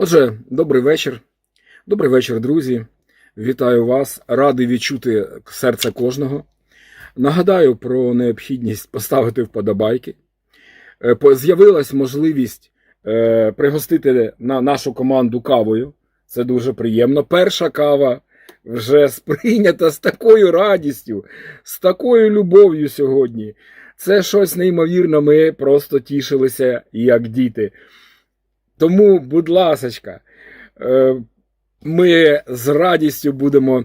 Отже, добрий вечір. Добрий вечір, друзі. Вітаю вас. Радий відчути серце кожного. Нагадаю про необхідність поставити вподобайки. Е, З'явилась можливість е, пригостити на нашу команду кавою. Це дуже приємно. Перша кава вже сприйнята з такою радістю, з такою любов'ю сьогодні. Це щось неймовірне. Ми просто тішилися як діти. Тому, будь ласочка, е, ми з радістю будемо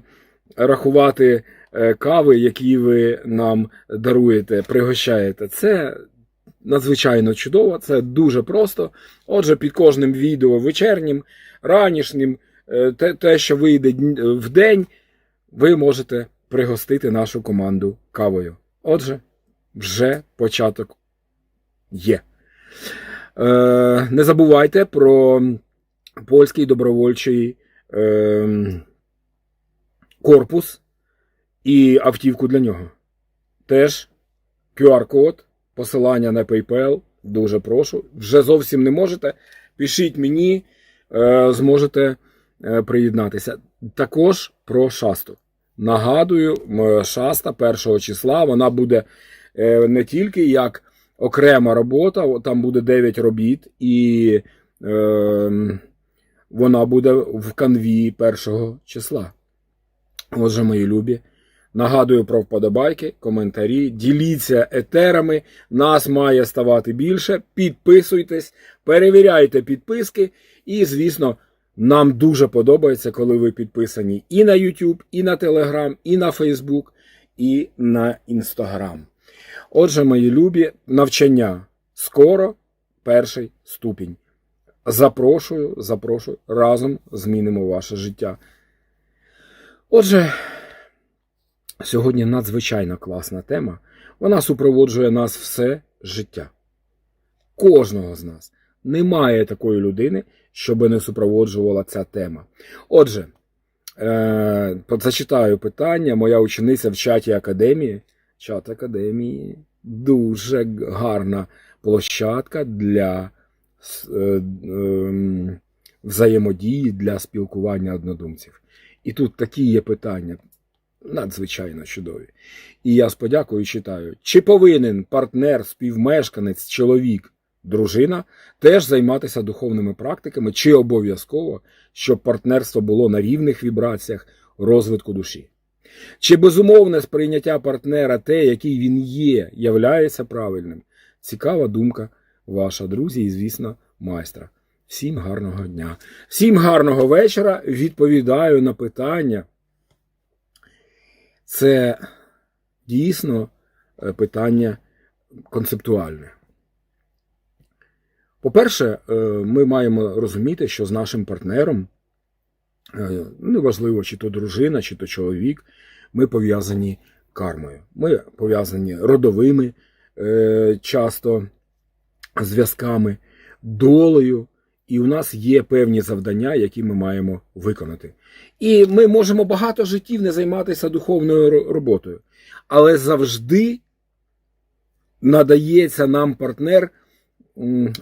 рахувати е, кави, які ви нам даруєте, пригощаєте. Це надзвичайно чудово, це дуже просто. Отже, під кожним відео вечірнім, ранішнім, е, те, те, що вийде в день, ви можете пригостити нашу команду кавою. Отже, вже початок є. Е, не забувайте про польський добровольчий е, корпус і автівку для нього. Теж QR-код, посилання на PayPal. Дуже прошу. Вже зовсім не можете. Пишіть мені, е, зможете приєднатися. Також про шасту. Нагадую, шаста 1 числа вона буде не тільки як окрема робота, там буде 9 робіт, і е, вона буде в канві 1 числа. Отже, мої любі. Нагадую про вподобайки, коментарі, діліться етерами. Нас має ставати більше. Підписуйтесь, перевіряйте підписки. І, звісно, нам дуже подобається, коли ви підписані і на YouTube, і на Telegram, і на Facebook, і на Instagram. Отже, мої любі, навчання скоро перший ступінь. Запрошую, запрошую, разом змінимо ваше життя. Отже, сьогодні надзвичайно класна тема. Вона супроводжує нас все життя. Кожного з нас. Немає такої людини, щоб не супроводжувала ця тема. Отже, е, зачитаю питання. Моя учениця в чаті академії. Чат академії дуже гарна площадка для е, ем, взаємодії для спілкування однодумців. І тут такі є питання надзвичайно чудові. І я з подякою читаю: чи повинен партнер, співмешканець, чоловік, дружина теж займатися духовними практиками, чи обов'язково, щоб партнерство було на рівних вібраціях розвитку душі? Чи безумовне сприйняття партнера, те, який він є, являється правильним? Цікава думка ваша, друзі, і, звісно, майстра. Всім гарного дня. Всім гарного вечора. Відповідаю на питання. Це дійсно е, питання концептуальне. По-перше, е, ми маємо розуміти, що з нашим партнером, неважливо, чи то дружина, чи то чоловік, ми пов'язані кармою. Ми пов'язані родовими е, часто зв'язками, долею, і у нас є певні завдання, які ми маємо виконати. І ми можемо багато життів не займатися духовною роботою, але завжди надається нам партнер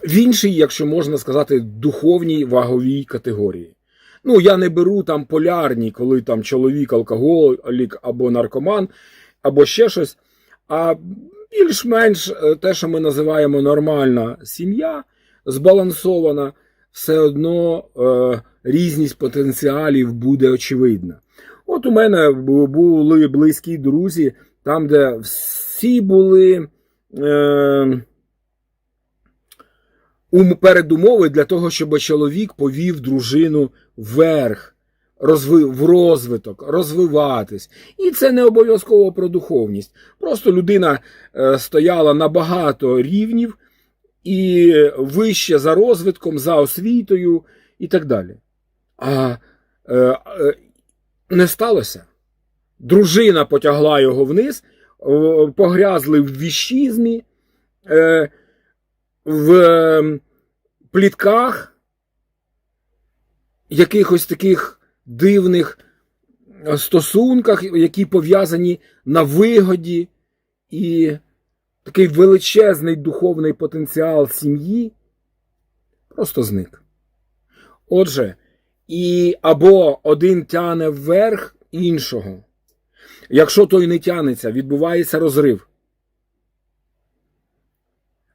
в іншій, якщо можна сказати, духовній ваговій категорії. Ну, я не беру там полярні, коли там чоловік, алкоголік або наркоман, або ще щось. А більш-менш е, те, що ми називаємо нормальна сім'я, збалансована, все одно е, різність потенціалів буде очевидна. От у мене були близькі друзі, там, де всі були е, передумови для того, щоб чоловік повів дружину вверх, в розвиток, розвиватись. І це не обов'язково про духовність. Просто людина е, стояла на багато рівнів і вище за розвитком, за освітою і так далі. А е, е, не сталося. Дружина потягла його вниз, погрязли в віщизмі, е, в е, плітках, якихось таких дивних стосунках, які пов'язані на вигоді, і такий величезний духовний потенціал сім'ї просто зник. Отже, і або один тяне вверх іншого. Якщо той не тянеться, відбувається розрив.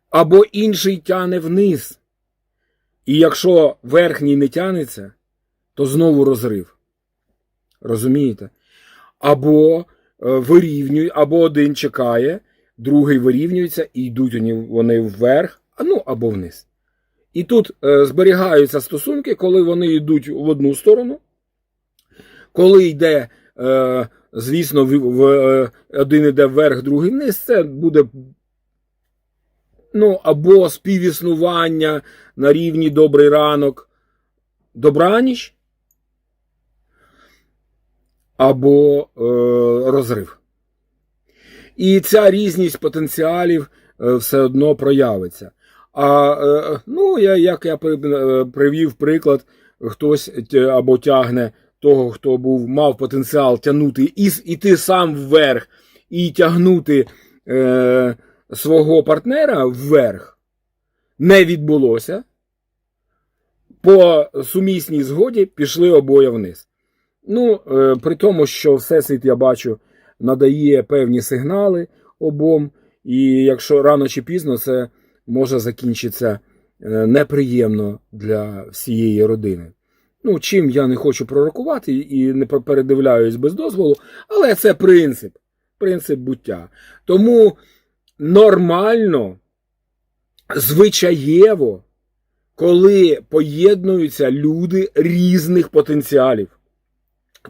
Або інший тяне вниз. І якщо верхній не тянеться, то знову розрив. Розумієте? Або е, вирівнює, або один чекає, другий вирівнюється і йдуть вони- вверх, ну або вниз. І тут е, зберігаються стосунки, коли вони йдуть в одну сторону, коли йде, е, звісно, один йде вверх, другий вниз, це буде ну, або співіснування на рівні добрий ранок, добраніч, або е, розрив. І ця різність потенціалів е, все одно проявиться. А е, ну, я, як я е, привів приклад, хтось або тягне того, хто був, мав потенціал тягнути і іти сам вверх, і тягнути е, свого партнера вверх, не відбулося. По сумісній згоді пішли обоє вниз. Ну, е, при тому, що Всесвіт, я бачу, надає певні сигнали обом, і якщо рано чи пізно це може закінчитися е, неприємно для всієї родини. Ну, чим я не хочу пророкувати і не передивляюсь без дозволу, але це принцип, принцип буття. Тому нормально, звичаєво, коли поєднуються люди різних потенціалів,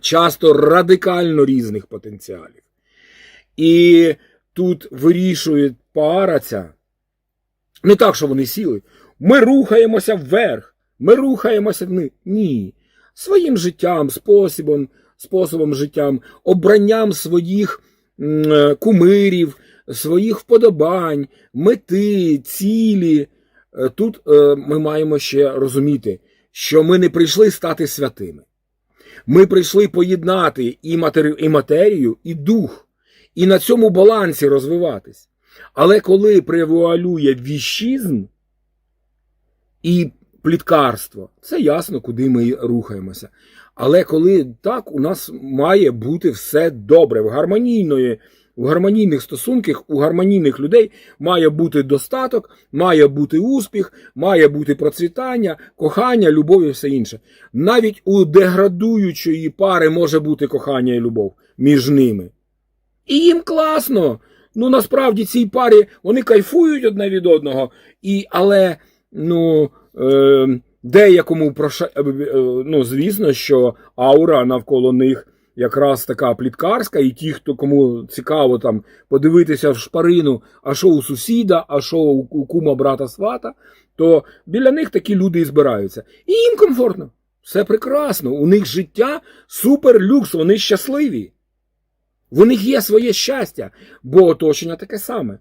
часто радикально різних потенціалів. І тут вирішує пара ця, не так, що вони сіли. Ми рухаємося вверх, ми рухаємося вниз. Ні. Своїм життям, способом, способом життям, обранням своїх кумирів, своїх вподобань, мети, цілі. Е, Тут е, ми маємо ще розуміти, що ми не прийшли стати святими. Ми прийшли поєднати і матерію, і, дух, і на цьому балансі розвиватись. Але коли превуалює віщизм і пліткарство, це ясно, куди ми рухаємося. Але коли так, у нас має бути все добре, в гармонійної, в гармонійних стосунках, у гармонійних людей має бути достаток, має бути успіх, має бути процвітання, кохання, любов і все інше. Навіть у деградуючої пари може бути кохання і любов між ними. І їм класно. Ну насправді цій парі вони кайфують одне від одного, і, але ну, е, деякому проша... е, е, ну, звісно, що аура навколо них якраз така пліткарська, і ті, хто кому цікаво там подивитися в шпарину, а що у сусіда, а що у, у кума брата свата, то біля них такі люди і збираються. І їм комфортно. Все прекрасно. У них життя супер люкс, вони щасливі. В них є своє щастя, бо оточення таке саме.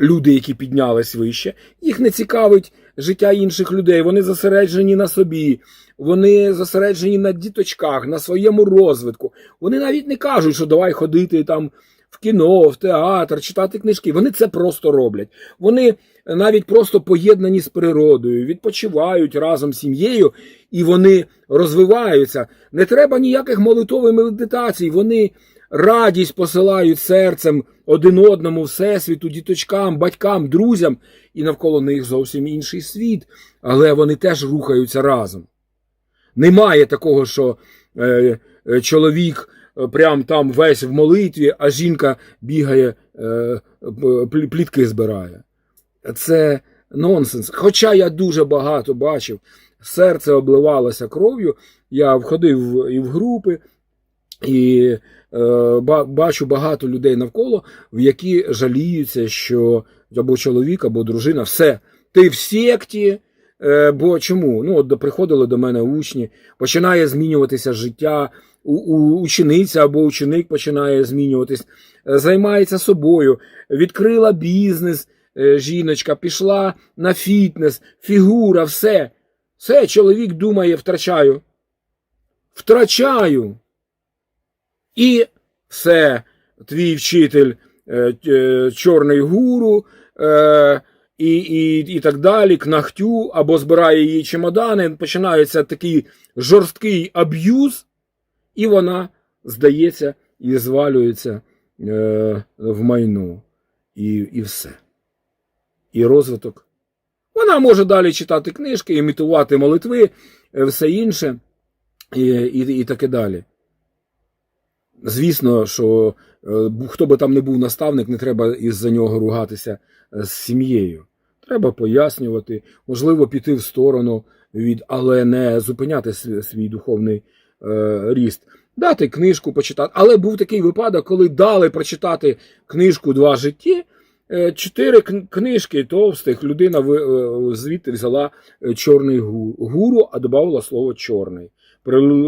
Люди, які піднялись вище, їх не цікавить життя інших людей. Вони зосереджені на собі, вони зосереджені на діточках, на своєму розвитку. Вони навіть не кажуть, що давай ходити там в кіно, в театр, читати книжки. Вони це просто роблять. Вони навіть просто поєднані з природою, відпочивають разом з сім'єю і вони розвиваються. Не треба ніяких молитов і медитацій. Вони радість посилають серцем один одному, всесвіту, діточкам, батькам, друзям, і навколо них зовсім інший світ, але вони теж рухаються разом. Немає такого, що е, е, чоловік е, прям там весь в молитві, а жінка бігає, е, плітки збирає. Це нонсенс. Хоча я дуже багато бачив, серце обливалося кров'ю, я входив і в групи, і е, бачу багато людей навколо, в які жаліються, що або чоловік, або дружина, все, ти в секті. Е, бо чому? Ну, от приходили до мене учні, починає змінюватися життя, у, у, учениця або ученик починає змінюватись, е, займається собою, відкрила бізнес, е, жіночка, пішла на фітнес, фігура, все. Все, чоловік думає, втрачаю. Втрачаю. І все, твій вчитель, е, е, чорний гуру, е, і, і, і так далі, кнахтю, або збирає її чемодани, починається такий жорсткий аб'юз, і вона здається і звалюється в майно. І, і все. І розвиток. Вона може далі читати книжки, імітувати молитви, все інше, і, і, і таке далі. Звісно, що е, хто би там не був наставник, не треба із-за нього ругатися е, з сім'єю. Треба пояснювати, можливо, піти в сторону від, але не зупиняти свій, духовний е, ріст. Дати книжку почитати. Але був такий випадок, коли дали прочитати книжку Два житті. е, Чотири книжки товстих людина звідти взяла чорний гуру, а додавала слово чорний.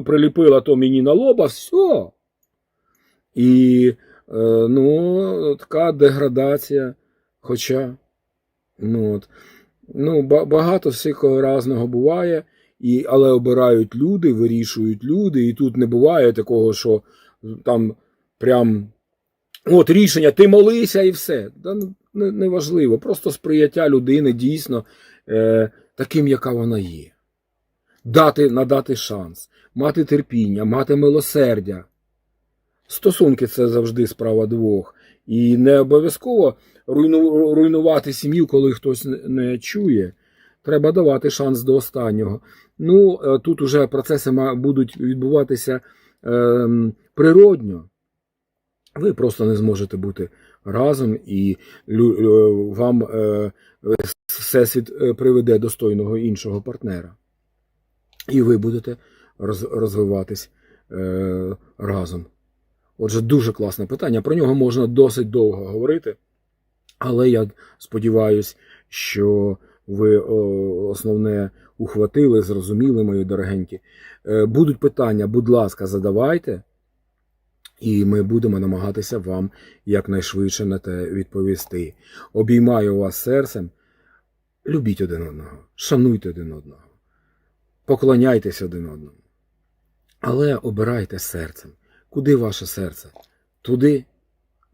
Приліпила то мені на лоба, все. І е, ну, така деградація. Хоча, ну, от, ну, багато всякого разного буває, і, але обирають люди, вирішують люди, і тут не буває такого, що там прям от рішення, ти молися і все. Та, не, не важливо. Просто сприяття людини дійсно е, таким, яка вона є. Дати, надати шанс, мати терпіння, мати милосердя. Стосунки це завжди справа двох. І не обов'язково руйнувати сім'ю, коли хтось не- чує. Треба давати шанс до останнього. Ну, е, тут уже процеси будуть відбуватися ем, природньо. Ви просто не зможете бути разом, і е, вам е, всесвіт е, приведе достойного іншого партнера. І ви будете роз, розвиватись е, разом. Отже, дуже класне питання. Про нього можна досить довго говорити, але я сподіваюся, що ви основне ухватили, зрозуміли, мої дорогенькі. Е, Будуть питання, будь ласка, задавайте, і ми будемо намагатися вам якнайшвидше на те відповісти. Обіймаю вас серцем. Любіть один одного, шануйте один одного, поклоняйтесь один одному. Але обирайте серцем. Куди ваше серце? Туди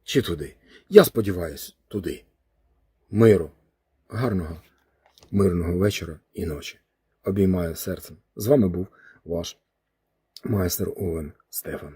чи туди? Я сподіваюся, туди. Миру, гарного, мирного вечора і ночі. Обіймаю серцем. З вами був ваш майстер Овен Стефан.